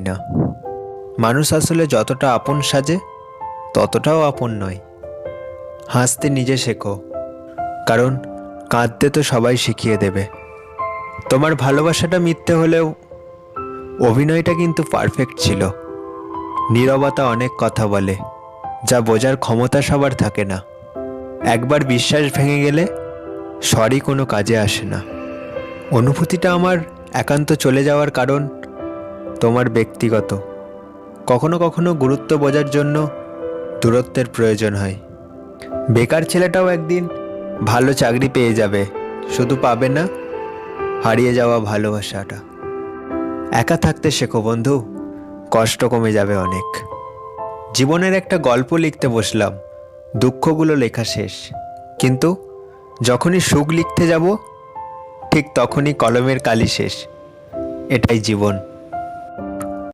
না। মানুষ আসলে যতটা আপন সাজে, ততটাও আপন নয়। হাসতে নিজে শেখো, কারণ কাঁদতে তো সবাই শিখিয়ে দেবে। তোমার ভালোবাসাটা মিথ্যে হলেও অভিনয়টা কিন্তু পারফেক্ট ছিল। নীরবতা অনেক কথা বলে, যা বোঝার ক্ষমতা সবার থাকে না। একবার বিশ্বাস ভেঙে গেলে সরি কোনো কাজে আসে না। অনুভূতিটা আমার একান্ত চলে যাওয়ার কারণ তোমার ব্যক্তিগত। কখনো কখনো গুরুত্ব বোঝার জন্য দূরত্বের প্রয়োজন হয়। বেকার ছেলেটাও একদিন ভালো চাকরি পেয়ে যাবে, শুধু পাবে না, হারিয়ে যাওয়া ভালোবাসাটা। একা থাকতে শেখো বন্ধু, কষ্ট কমে যাবে অনেক। জীবনের একটা গল্প লিখতে বসলাম, দুঃখগুলো লেখা শেষ। কিন্তু যখনই সুখ লিখতে যাব, ঠিক তখনই কলমের কালি শেষ। এটাই জীবন।